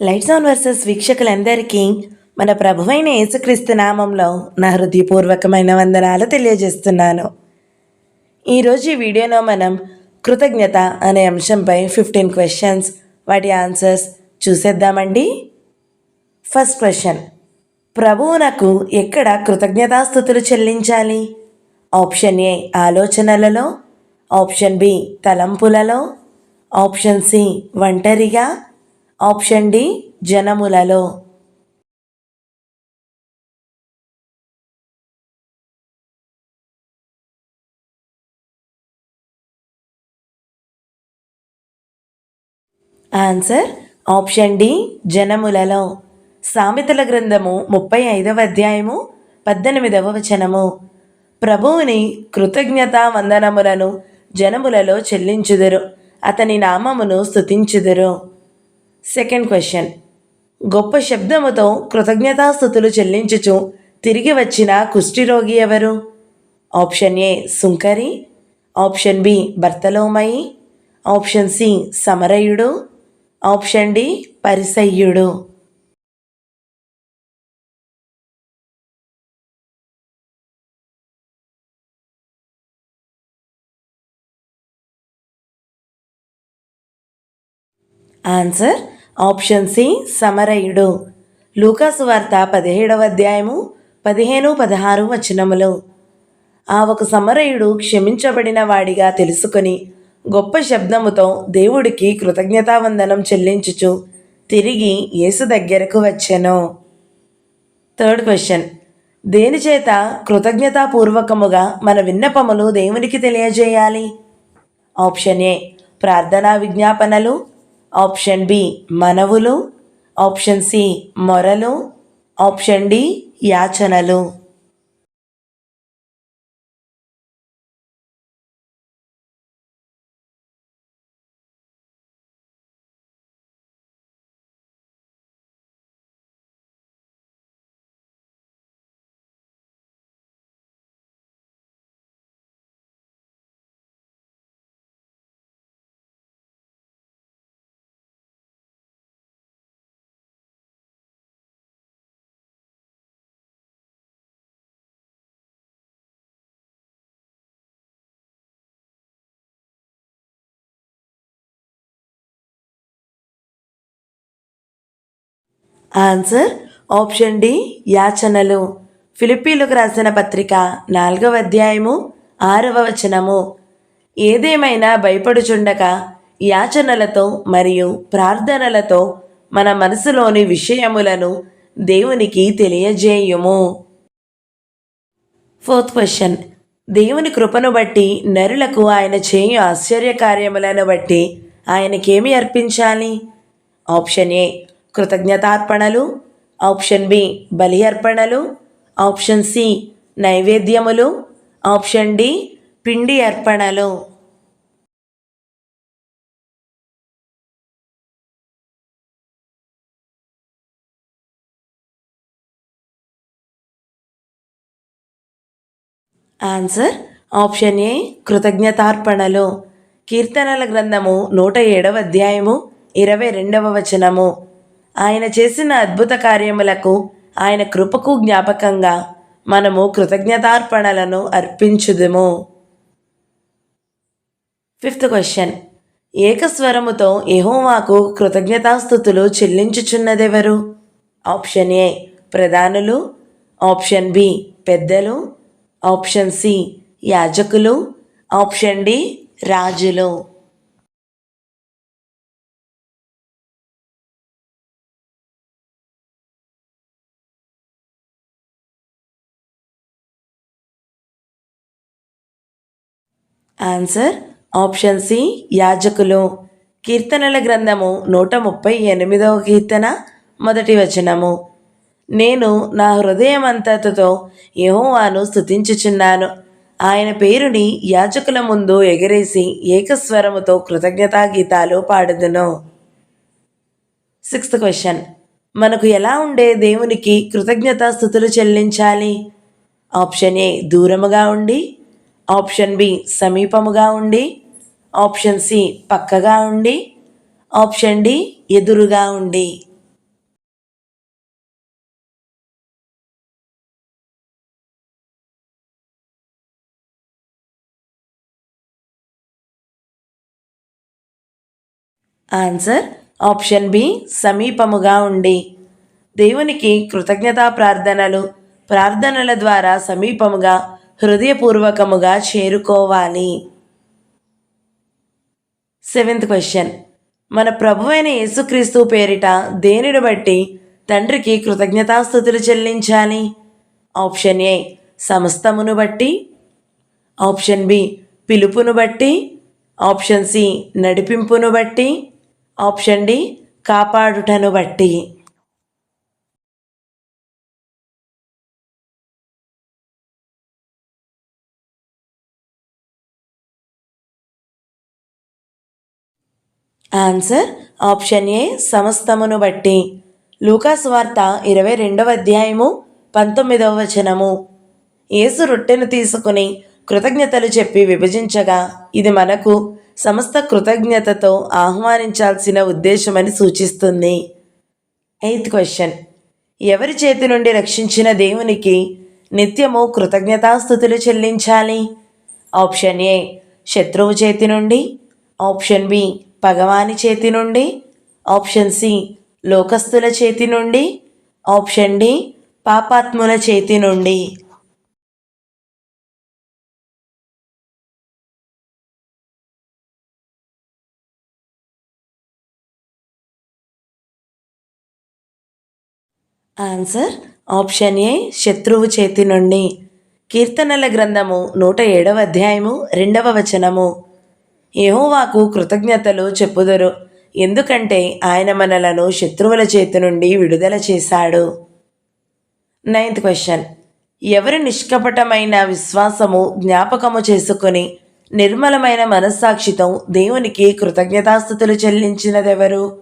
Lights on versus వీక్షకులందరికీ మన ప్రభువైన యేసుక్రీస్తు నామంలో నా హృదయపూర్వకమైన వందనాలు తెలియజేస్తున్నాను. ఈరోజు ఈ వీడియోలో మనం కృతజ్ఞత అనే అంశంపై ఫిఫ్టీన్ క్వశ్చన్స్ వాటి ఆన్సర్స్ చూసేద్దామండి. ఫస్ట్ క్వశ్చన్ ప్రభువునకు ఎక్కడ కృతజ్ఞతాస్థుతులు చెల్లించాలి? ఆప్షన్ ఏ ఆలోచనలలో. ఆప్షన్ బి తలంపులలో. ఆప్షన్ సి ఒంటరిగా. ఆప్షన్ డి జనములలో. ఆన్సర్ ఆప్షన్ డి జనములలో. సామెతల గ్రంథము ముప్పై ఐదవ అధ్యాయము పద్దెనిమిదవ వచనము. ప్రభువుని కృతజ్ఞతా వందనములను జనములలో చెల్లించుదురు. అతని నామమును స్థుతించుదురు సెకండ్ క్వశ్చన్ గొప్ప శబ్దముతో కృతజ్ఞతాస్థుతులు చెల్లించుచు తిరిగి వచ్చిన కుష్ఠిరోగి ఎవరు? ఆప్షన్ ఏ సుంకరి. ఆప్షన్ బి భర్తలోమయి. ఆప్షన్ సి సమరయుడు. ఆప్షన్ డి పరిసయ్యుడు. ఆన్సర్ ఆప్షన్ సి సమరయుడు. లూకాసు వార్త పదిహేడవ అధ్యాయము పదిహేను పదహారు వచనములు. ఆ ఒక సమరయుడు క్షమించబడిన వాడిగా తెలుసుకొని గొప్ప శబ్దముతో దేవుడికి కృతజ్ఞతావందనం చెల్లించుచు తిరిగి యేసు దగ్గరకు వచ్చెను. Third question. దేనిచేత కృతజ్ఞతాపూర్వకముగా మన విన్నపములు దేవునికి తెలియజేయాలి? Option A. ప్రార్థనా విజ్ఞాపనలు. ఆప్షన్ బి మనవులు ఆప్షన్ సి మొరలు ఆప్షన్ డి యాచనలు. ఆన్సర్ ఆప్షన్ డి యాచనలు. ఫిలిపీలకు రాసిన పత్రిక నాలుగవ అధ్యాయము ఆరవ వచనము. ఏదేమైనా భయపడుచుండక యాచనలతో మరియు ప్రార్థనలతో మన మనసులోని విషయములను దేవునికి తెలియజేయుము. ఫోర్త్ క్వశ్చన్ దేవుని కృపను బట్టి నరులకు ఆయన చేయు ఆశ్చర్య కార్యములను బట్టి ఆయనకేమి అర్పించాలి? ఆప్షన్ ఏ కృతజ్ఞతార్పణలు ఆప్షన్ బి బలి అర్పణలు ఆప్షన్ సి నైవేద్యములు ఆప్షన్ డి పిండి అర్పణలు. ఆన్సర్ ఆప్షన్ ఏ కృతజ్ఞతార్పణలు. కీర్తనల గ్రంథము నూట ఏడవ అధ్యాయము ఇరవై రెండవ వచనము. ఆయన చేసిన అద్భుత కార్యములకు ఆయన కృపకు జ్ఞాపకంగా మనము కృతజ్ఞతార్పణలను అర్పించుదుము. ఫిఫ్త్ క్వశ్చన్ ఏకస్వరముతో ఎహోవాకు కృతజ్ఞతాస్థుతులు చెల్లించుచున్నదెవరు? ఆప్షన్ ఏ ప్రధానులు. ఆప్షన్ బి పెద్దలు. ఆప్షన్ సి యాజకులు. ఆప్షన్ డి రాజులు. ఆన్సర్ ఆప్షన్ సి యాజకులు. కీర్తనల గ్రంథము నూట ముప్పై ఎనిమిదవ కీర్తన మొదటి వచనము. నేను నా హృదయమంతటితో యహోవాను స్థుతించుచున్నాను ఆయన పేరుని యాజకుల ముందు ఎగరేసి ఏకస్వరముతో కృతజ్ఞతా గీతాలు పాడుదును. సిక్స్త్ క్వశ్చన్ మనకు ఎలా ఉండే దేవునికి కృతజ్ఞతాస్థుతులు చెల్లించాలి? ఆప్షన్ ఏ దూరముగా ఉండి. ఆప్షన్ బి సమీపముగా ఉండి ఆప్షన్ సి పక్కగా ఉండి ఆప్షన్ డి ఎదురుగా ఉండి. ఆన్సర్ ఆప్షన్ బి సమీపముగా ఉండి. దేవునికి కృతజ్ఞతా ప్రార్థనలు ప్రార్థనల ద్వారా సమీపముగా హృదయపూర్వకముగా చేరుకోవాలి. Seventh question. మన ప్రభువైన యేసుక్రీస్తు పేరిట దేనిని బట్టి తండ్రికి కృతజ్ఞతాస్థుతులు చెల్లించాలి? ఆప్షన్ ఏ సమస్తమును బట్టి. ఆప్షన్ బి పిలుపును బట్టి. ఆప్షన్ సి నడిపింపును బట్టి. ఆప్షన్ డి కాపాడుటను బట్టి. ఆన్సర్ ఆప్షన్ ఏ సమస్తమును బట్టి. లూకాస్ వార్త ఇరవై రెండవ అధ్యాయము పంతొమ్మిదవ వచనము. యేసు రొట్టెను తీసుకుని కృతజ్ఞతలు చెప్పి విభజించగా ఇది మనకు సమస్త కృతజ్ఞతతో ఆహ్వానించాల్సిన ఉద్దేశమని సూచిస్తుంది. Eighth question. ఎవరి చేతి నుండి రక్షించిన దేవునికి నిత్యము కృతజ్ఞతాస్థుతులు చెల్లించాలి? ఆప్షన్ ఏ శత్రువు చేతి నుండి. ఆప్షన్ బి భగవాని చేతి నుండి ఆప్షన్ సి లోకస్తుల చేతి నుండి ఆప్షన్ డి పాపాత్ముల చేతి నుండి. ఆన్సర్ ఆప్షన్ ఏ శత్రువు చేతి నుండి. కీర్తనల గ్రంథము నూట ఏడవ అధ్యాయము రెండవ వచనము. యహోవాకు కృతజ్ఞతలు చెప్పుదరు. ఎందుకంటే ఆయన మనలను శత్రువుల చేతి నుండి విడుదల చేశాడు. Ninth question. ఎవరి నిష్కపటమైన విశ్వాసము జ్ఞాపకము చేసుకుని నిర్మలమైన మనస్సాక్షితో దేవునికి కృతజ్ఞతాస్థుతులు చెల్లించినదెవరు?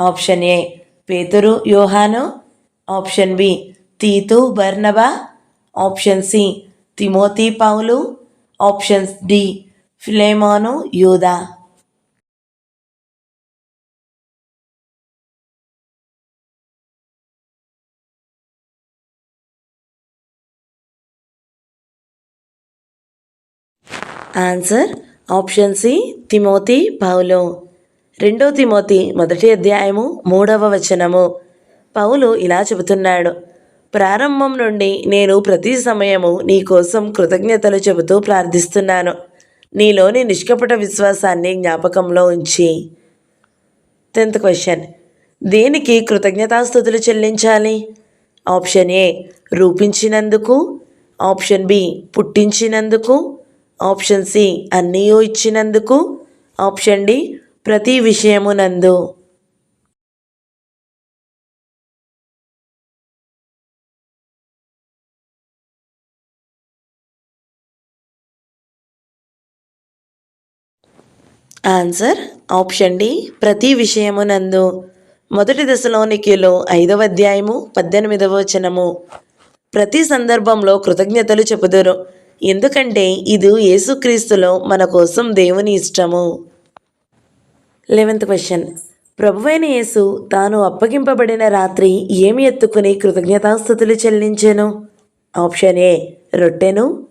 ఆప్షన్ ఏ పేతురు యోహాను. ఆప్షన్ బి తీతు బర్నబా. ఆప్షన్ సి తిమోతి పౌలు. ఆప్షన్ డి ఫిలేమాను యూదా. ఆన్సర్ ఆప్షన్ సి తిమోతి పౌలు. రెండో తిమోతి మొదటి అధ్యాయము మూడవ వచనము. పౌలు ఇలా చెబుతున్నాడు ప్రారంభం నుండి నేను ప్రతి సమయము నీ కోసం కృతజ్ఞతలు చెబుతూ ప్రార్థిస్తున్నాను. నీలోని నిష్కపట విశ్వాసాన్ని జ్ఞాపకంలో ఉంచి. Tenth question. దేనికి కృతజ్ఞతాస్థుతులు చెల్లించాలి? ఆప్షన్ ఏ రూపించినందుకు. ఆప్షన్ బి పుట్టించినందుకు. ఆప్షన్ సి అన్నీ ఇచ్చినందుకు. ఆప్షన్ డి ప్రతి విషయమునందు. ఆన్సర్ ఆప్షన్ డి ప్రతి విషయమునందు మొదటి దశలోనికిలో ఐదవ అధ్యాయము పద్దెనిమిదవ వచనము. ప్రతి సందర్భంలో కృతజ్ఞతలు చెబుదురు ఎందుకంటే ఇది యేసుక్రీస్తులో మన కోసం దేవుని ఇష్టము. Eleventh question. ప్రభువైన యేసు తాను అప్పగింపబడిన రాత్రి ఏమి ఎత్తుకుని కృతజ్ఞతాస్థుతులు చెల్లించెను? ఆప్షన్ ఏ రొట్టెను.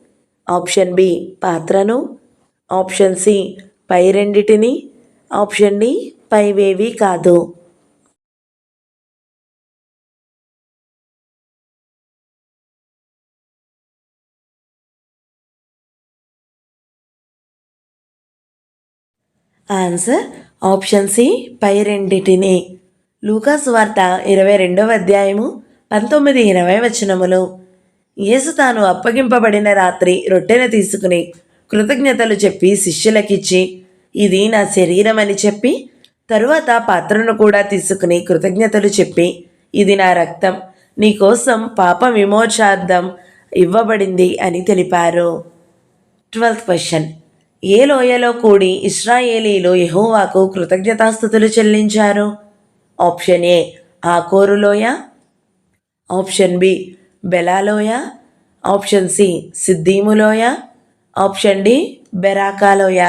ఆప్షన్ బి పాత్రను. ఆప్షన్ సి పై రెండిటిని ఆప్షన్ డి పైవేవి కాదు. ఆన్సర్ ఆప్షన్ సి పై రెండిటిని. లూకాస్ వార్త ఇరవై రెండవ అధ్యాయము పంతొమ్మిది ఇరవై వచనములు. యేసు తాను అప్పగింపబడిన రాత్రి రొట్టెను తీసుకుని కృతజ్ఞతలు చెప్పి శిష్యులకిచ్చి ఇది నా శరీరం అని చెప్పి తరువాత పాత్రను కూడా తీసుకుని కృతజ్ఞతలు చెప్పి ఇది నా రక్తం నీకోసం పాప విమోచార్థం ఇవ్వబడింది అని తెలిపారు. Twelfth question. ఏ లోయలో కూడి ఇస్రాయేలీలు యహోవాకు కృతజ్ఞతాస్థుతులు చెల్లించారు? ఆప్షన్ ఏ ఆకోరు లోయ. ఆప్షన్ బి బెలాలోయ ఆప్షన్ సి సిద్దీములోయ ఆప్షన్ డి బెరాకాలోయ.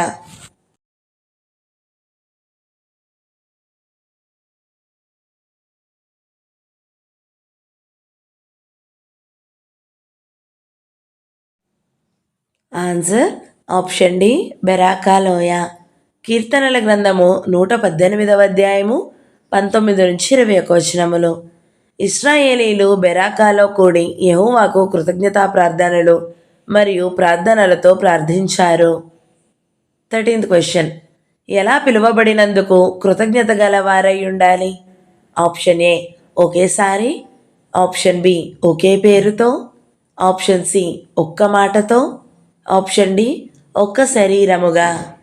ఆన్సర్ ఆప్షన్ డి బెరాకాలోయ. కీర్తనల గ్రంథము నూట పద్దెనిమిదవ అధ్యాయము పంతొమ్మిది నుంచి ఇరవై ఒక వచనములు. ఇస్రాయేలీలు బెరాకాలో కూడి యెహోవాకు కృతజ్ఞతా ప్రార్థనలు. మరియు ప్రార్థనలతో ప్రార్థించారు. Thirteenth question. ఎలా పిలువబడినందుకు కృతజ్ఞత గలవారై ఉండాలి? ఆప్షన్ ఏ ఒకేసారి. ఆప్షన్ బి ఒకే పేరుతో. ఆప్షన్ సి ఒక్క మాటతో. ఆప్షన్ డి ఒక్క శరీరముగా.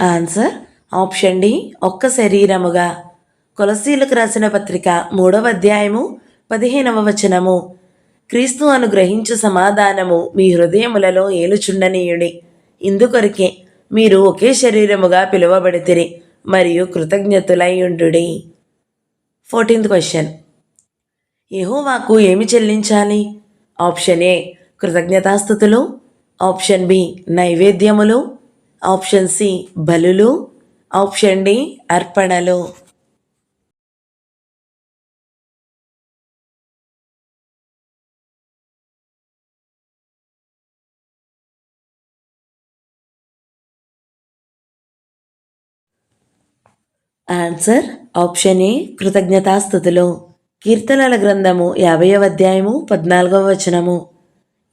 ఆన్సర్ ఆప్షన్ డి ఒక్క శరీరముగా. కొలసీలకు రాసిన పత్రిక మూడవ అధ్యాయము పదిహేనవ వచనము. క్రీస్తు అనుగ్రహించు సమాధానము మీ హృదయములలో ఏలుచుండనీయుడి. ఇందుకొరకే మీరు ఒకే శరీరముగా పిలువబడితిరి మరియు కృతజ్ఞతులై ఉండుడి ఫోర్టీన్త్ క్వశ్చన్ యహోవాకు ఏమి చెల్లించాలి? ఆప్షన్ ఏ కృతజ్ఞతాస్థుతులు. ఆప్షన్ బి నైవేద్యములు. ఆప్షన్ సి బలులు ఆప్షన్ డి అర్పణలు. ఆన్సర్ ఆప్షన్ ఏ కృతజ్ఞతాస్థుతులు. కీర్తనల గ్రంథము యాభైవ అధ్యాయము పద్నాలుగవ వచనము.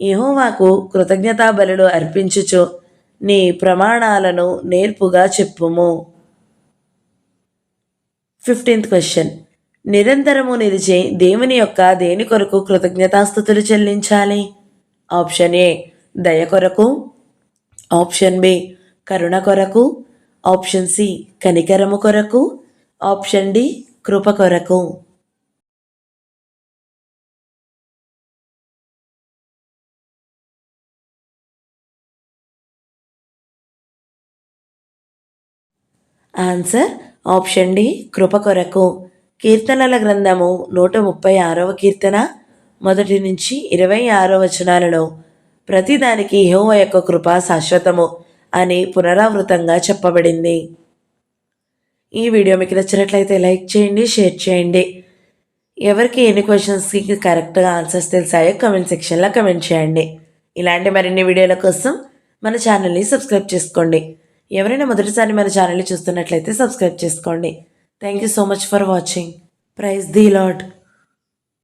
యెహోవాకు కృతజ్ఞతా బలులు అర్పించుచు నీ ప్రమాణాలను నేర్పుగా చెప్పుము. Fifteenth question. నిరంతరము నిలిచే దేవుని యొక్క దేని కొరకు కృతజ్ఞతాస్థుతులు చెల్లించాలి? ఆప్షన్ ఏ దయ కొరకు. ఆప్షన్ బి కరుణ కొరకు. ఆప్షన్ సి కనికరము కొరకు. ఆప్షన్ డి కృప కొరకు. ఆన్సర్ ఆప్షన్ డి కృప కొరకు. కీర్తనల గ్రంథము నూట ముప్పై ఆరవ కీర్తన మొదటి నుంచి ఇరవై ఆరో వచనాలలో. ప్రతిదానికి యెహోవా యొక్క కృప శాశ్వతము అని పునరావృతంగా చెప్పబడింది. ఈ వీడియో మీకు నచ్చినట్లయితే లైక్ చేయండి షేర్ చేయండి. ఎవరికి ఎన్ని క్వశ్చన్స్కి కరెక్ట్గా ఆన్సర్స్ తెలిసాయో కమెంట్ సెక్షన్లో కమెంట్ చేయండి. ఇలాంటి మరిన్ని వీడియోల కోసం మన ఛానల్ని సబ్స్క్రైబ్ చేసుకోండి. ఎవరైనా మొదటిసారి మన ఛానల్ని చూస్తున్నట్లయితే సబ్స్క్రైబ్ చేసుకోండి. Thank you so much for watching praise the Lord